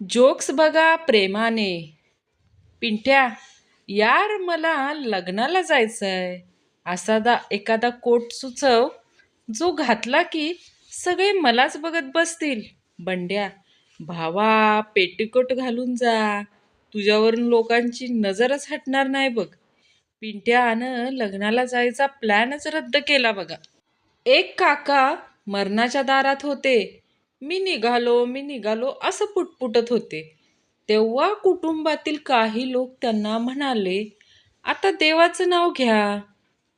Jokes बघा प्रेमाने. पिंट्या यार मला लग्नाला जायचंय. असा दा एखादा कोट सुचव जो घातला की सगळे मलाच बघत बसतील. बंड्या भावा पेटीकोट घालून जा. तुझ्यावरून लोकांची नजरच हटणार नाही बघ. पिंट्यानं लग्नाला जायचा प्लॅनच रद्द केला बघा. एक काका मरणाच्या दारात होते. मी निघालो मी निघालो असं पुटपुटत होते. तेव्हा कुटुंबातील काही लोक त्यांना म्हणाले आता देवाचं नाव घ्या.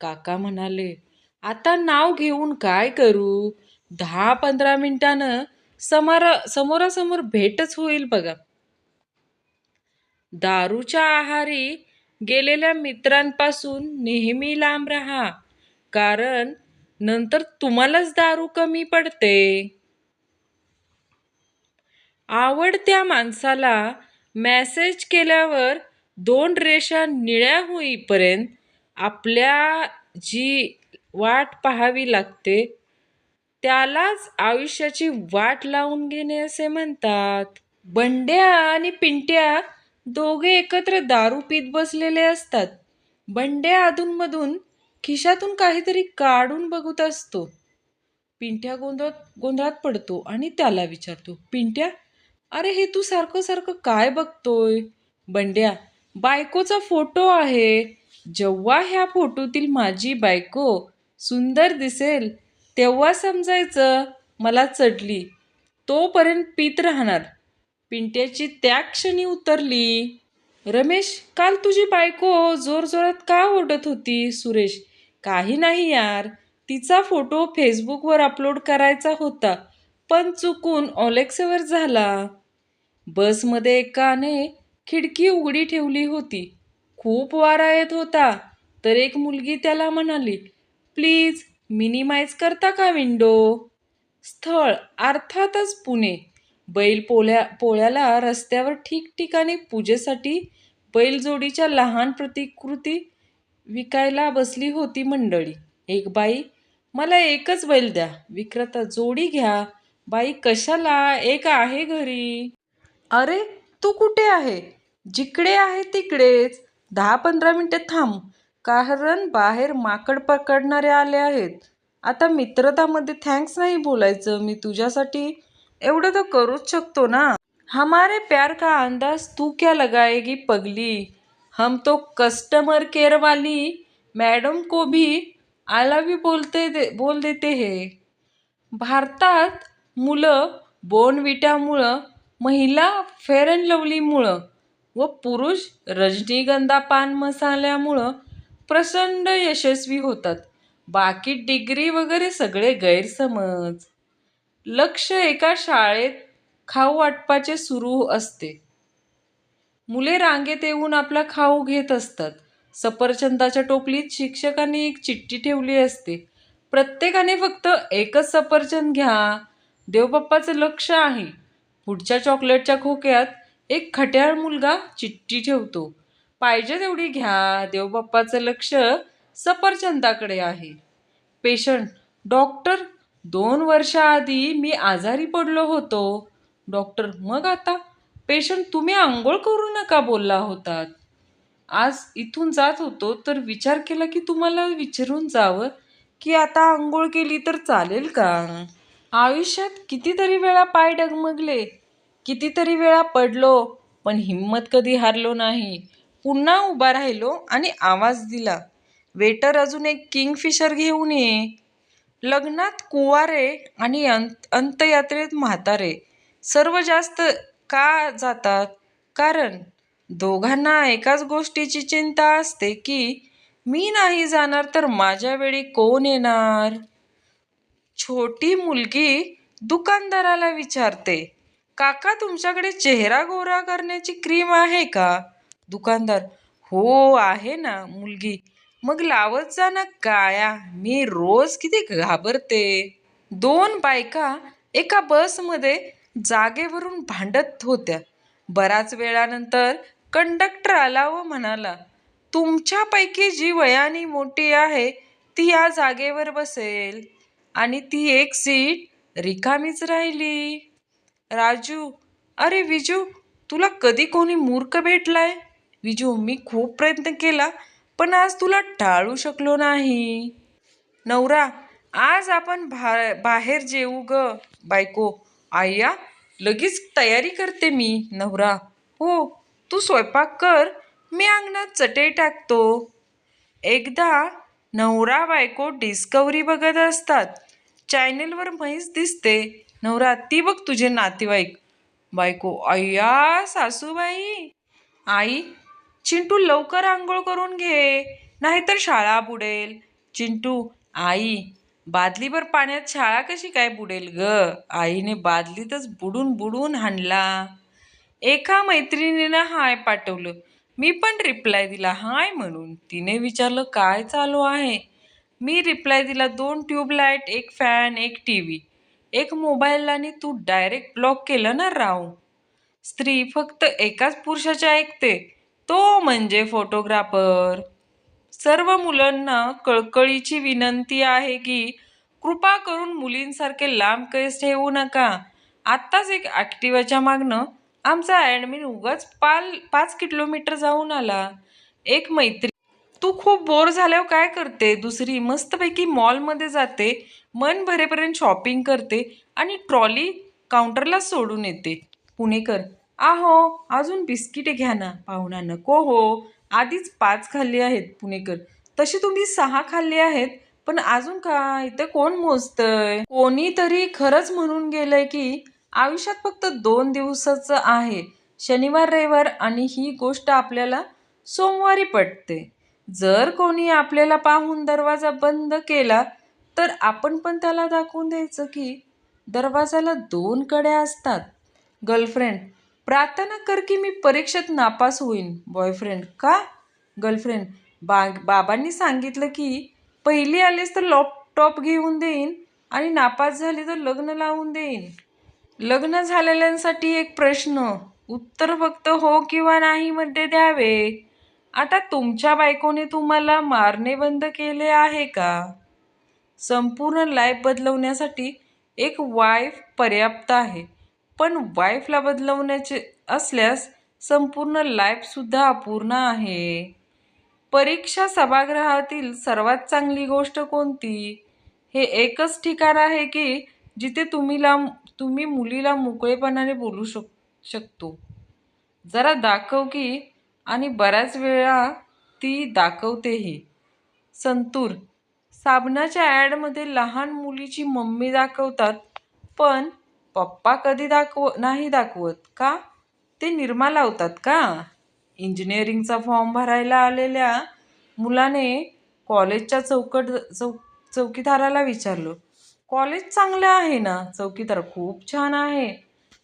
काका म्हणाले आता नाव घेऊन काय करू? दहा पंधरा मिनिटानं समारा समोरासमोर भेटच होईल बघा. दारूच्या आहारी गेलेल्या मित्रांपासून नेहमी लांब राहा कारण नंतर तुम्हालाच दारू कमी पडते. आवडत्या माणसाला मेसेज केल्यावर दोन रेषा निळ्या होईपर्यंत आपल्या जी वाट पाहावी लागते त्यालाच आयुष्याची वाट लावून घेणे असे म्हणतात. बंड्या आणि पिंट्या दोघे एकत्र दारू पीत बसलेले असतात. बंड्या अधूनमधून खिशातून काहीतरी काढून बघत असतो. पिंट्या गोंधळ गोंधळात पडतो आणि त्याला विचारतो पिंट्या अरे हे तू सारखं सारखं काय बघतोय? बंड्या बायकोचा फोटो आहे. जेव्हा ह्या फोटोतील माझी बायको सुंदर दिसेल तेव्हा समजायचं मला चढली. तोपर्यंत पीत राहणार. पिंट्याची त्या क्षणी उतरली. रमेश काल तुझी बायको जोरजोरात का ओरडत होती सुरेश? काही नाही यार. तिचा फोटो फेसबुकवर अपलोड करायचा होता पण चुकून ओलेक्सवर झाला. बसमध्ये एकाने खिडकी उघडी ठेवली होती. खूप वारा येत होता. तर एक मुलगी त्याला म्हणाली प्लीज मिनिमाइज करता का विंडो? स्थळ अर्थातच पुणे. बैल पोळ्या पोळ्याला रस्त्यावर ठिकठिकाणी पूजेसाठी बैलजोडीच्या लहान प्रतिकृती विकायला बसली होती मंडळी. एक बाई मला एकच बैल द्या. विक्रेता जोडी घ्या. बाई कशाला? एक आहे घरी. अरे तू कुठे आहे? जिकडे आहे तिकडेच. दहा पंधरा मिनटे थांब. कारण बाहेर माकड पकडणारे आले आहेत. आता मित्रतामध्ये थँक्स नाही बोलायचं मी तुझ्यासाठी. एवढं तर करूच शकतो ना? हमारे प्यार का अंदाज तू क्या लगाएगी पगली? हम तो कस्टमर केअरवाली मॅडम को भी आला भी बोलते दे बोल देते हे. भारतात मुलं बोनविट्यामुळं महिला फेअर अँड लवलीमुळं व पुरुष रजनीगंधा पान मसाल्यामुळं प्रचंड यशस्वी होतात. बाकी डिग्री वगैरे सगळे गैरसमज. लक्ष एका शाळेत खाऊ वाटपाचे सुरू असते. मुले रांगेत येऊन आपला खाऊ घेत असतात. सफरचंदाच्या टोपलीत शिक्षकांनी एक चिठ्ठी ठेवली असते. प्रत्येकाने फक्त एकच सफरचंद घ्या. देवबाप्पाचं लक्ष आहे. पुढच्या चॉकलेटच्या खोक्यात एक खट्याळ मुलगा चिठ्ठी ठेवतो. पाहिजे तेवढी घ्या. देवबाप्पाचं लक्ष सफरचंदाकडे आहे. पेशंट डॉक्टर दोन वर्षाआधी मी आजारी पडलो होतो. डॉक्टर मग आता? पेशंट तुम्ही आंघोळ करू नका बोलला होतात आज इथून जात होतो तर विचार केला की तुम्हाला विचारून जावं की आता आंघोळ केली तर चालेल का? आयुष्यात कितीतरी वेळा पाय डगमगले. कितीतरी वेळा पडलो पण हिंमत कधी हारलो नाही. पुन्हा उभा राहिलो आणि आवाज दिला वेटर अजून एक किंगफिशर घेऊन ये. लग्नात कुवारे आणि अंत अंतयात्रेत म्हातारे सर्व जास्त का जातात? कारण दोघांना एकाच गोष्टीची चिंता असते की मी नाही जाणार तर माझ्या वेळी कोण येणार? छोटी मुलगी दुकानदाराला विचारते काका तुमच्याकडे चेहरा गोरा करण्याची क्रीम आहे का? दुकानदार हो आहे ना मुलगी. मग लावत जा ना काळ्या. मी रोज किती घाबरते. दोन बायका एका बसमध्ये जागेवरून भांडत होत्या. बराच वेळानंतर कंडक्टर आला व म्हणाला तुमच्यापैकी जी वयाने मोठी आहे ती या जागेवर बसेल. आणि ती एक सीट रिकामीच राहिली. राजू अरे विजू तुला कधी कोणी मूर्ख भेटलाय? विजू मी खूप प्रयत्न केला पण आज तुला टाळू शकलो नाही. नवरा आज आपण भा बाहेर जेऊ ग. बायको आय्या लगेच तयारी करते मी. नवरा हो तू स्वयंपाक कर मी अंगणात चटई टाकतो. एकदा नवरा बायको डिस्कवरी बघत असतात. चॅनेलवर म्हैस दिसते. नवरा ती बघ तुझे नातेवाईक. बायको अय्या सासूबाई. आई चिंटू लवकर आंघोळ करून घे नाहीतर शाळा बुडेल. चिंटू आई बादलीभर पाण्यात शाळा कशी काय बुडेल ग? आईने बादलीतच बुडून बुडून हाणला. एका मैत्रिणीनं हाय पाठवलं. मी पण रिप्लाय दिला हाय म्हणून. तिने विचारलं काय चालू आहे? मी रिप्लाय दिला दोन ट्यूबलाईट एक फॅन एक टी व्ही एक मोबाईलने तू डायरेक्ट ब्लॉक केलं ना राव? स्त्री फक्त एकाच पुरुषाच्या ऐकते. तो म्हणजे फोटोग्राफर. सर्व मुलांना कळकळीची विनंती आहे की कृपा करून मुलींसारखे लांब केस ठेवू नका. आत्ताच एक ॲक्टिवाच्या मागनं आमचा ॲडमिन उगाच पाल पाच किलोमीटर जाऊन आला. एक मैत्री तू खूप बोर झाल्यावर काय करते? दुसरी मस्तपैकी मॉलमध्ये जाते मन भरेपर्यंत शॉपिंग करते आणि ट्रॉली काउंटरला सोडून येते. पुणेकर आहो अजून बिस्किटे घ्या ना. पाहुणा नको हो. आधीच पाच खाल्ली आहेत पुणेकर. तशी तुम्ही सहा खाल्ली आहेत पण अजून काय? इथं कोण मोजतंय? कोणीतरी खरंच म्हणून गेलंय की आयुष्यात फक्त दोन दिवसाचं आहे. शनिवार रविवार आणि ही गोष्ट आपल्याला सोमवारी पटते. जर कोणी आपल्याला पाहून दरवाजा बंद केला तर आपण पण त्याला दाखवून द्यायचं की दरवाजाला दोन कड्या असतात. गर्लफ्रेंड प्रार्थना कर की मी परीक्षेत नापास होईन. बॉयफ्रेंड का? गर्लफ्रेंड बा बाबांनी सांगितलं की पहिली आलीस तर लॅपटॉप घेऊन देईन आणि नापास झाली तर लग्न लावून देईन. लग्न झालेल्यांसाठी एक प्रश्न उत्तर फक्त हो किंवा नाही मध्ये द्यावे. आता तुमच्या बायकोने तुम्हाला मारणे बंद केले आहे का? संपूर्ण लाईफ बदलवण्यासाठी एक वाईफ पर्याप्त आहे. पण वाईफला बदलवण्याचे असल्यास संपूर्ण लाईफसुद्धा अपूर्ण आहे. परीक्षा सभागृहातील सर्वात चांगली गोष्ट कोणती? हे एकच ठिकाण आहे की जिथे तुम्हीला तुम्ही मुलीला मोकळेपणाने बोलू शक शकतो. जरा दाखव की आणि बऱ्याच वेळा ती दाखवतेही. संतूर साबणाच्या ॲडमध्ये लहान मुलीची मम्मी दाखवतात पण पप्पा कधी दाखव नाही दाखवत का? ते निरमा लावतात का? इंजिनिअरिंगचा फॉर्म भरायला आलेल्या मुलाने कॉलेजच्या चौकट चौ चौकीदाराला विचारलं कॉलेज चांगलं आहे ना? चौकीदार खूप छान आहे.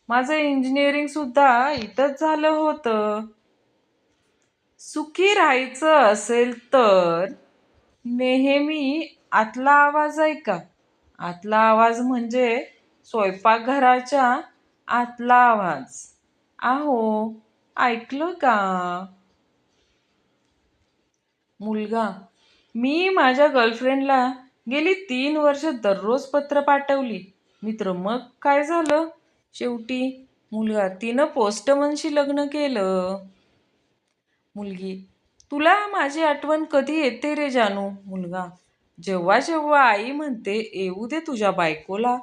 माझं इंजिनिअरिंगसुद्धा इथंच झालं होतं. सुखी राहायचं असेल तर नेहमी आतला आवाज ऐका. आतला आवाज म्हणजे स्वयंपाकघराच्या आतला आवाज. आहो ऐकलं का? मुलगा मी माझ्या गर्लफ्रेंडला गेली तीन वर्ष दररोज पत्र पाठवली. मित्र मग काय झालं? शेवटी मुलगा तिनं पोस्टमनशी लग्न केलं. मुलगी. तुला माझी आठवण कधी येते रे जानू? मुलगा. जेव्हा जेव्हा आई म्हणते येऊ दे तुझ्या बायकोला.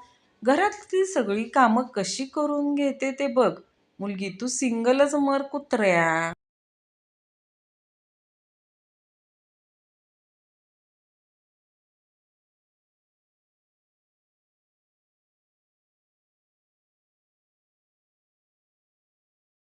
घरातली सगळी कामं कशी करून घेते ते बघ. मुलगी तू सिंगलच मर कुत्र्या.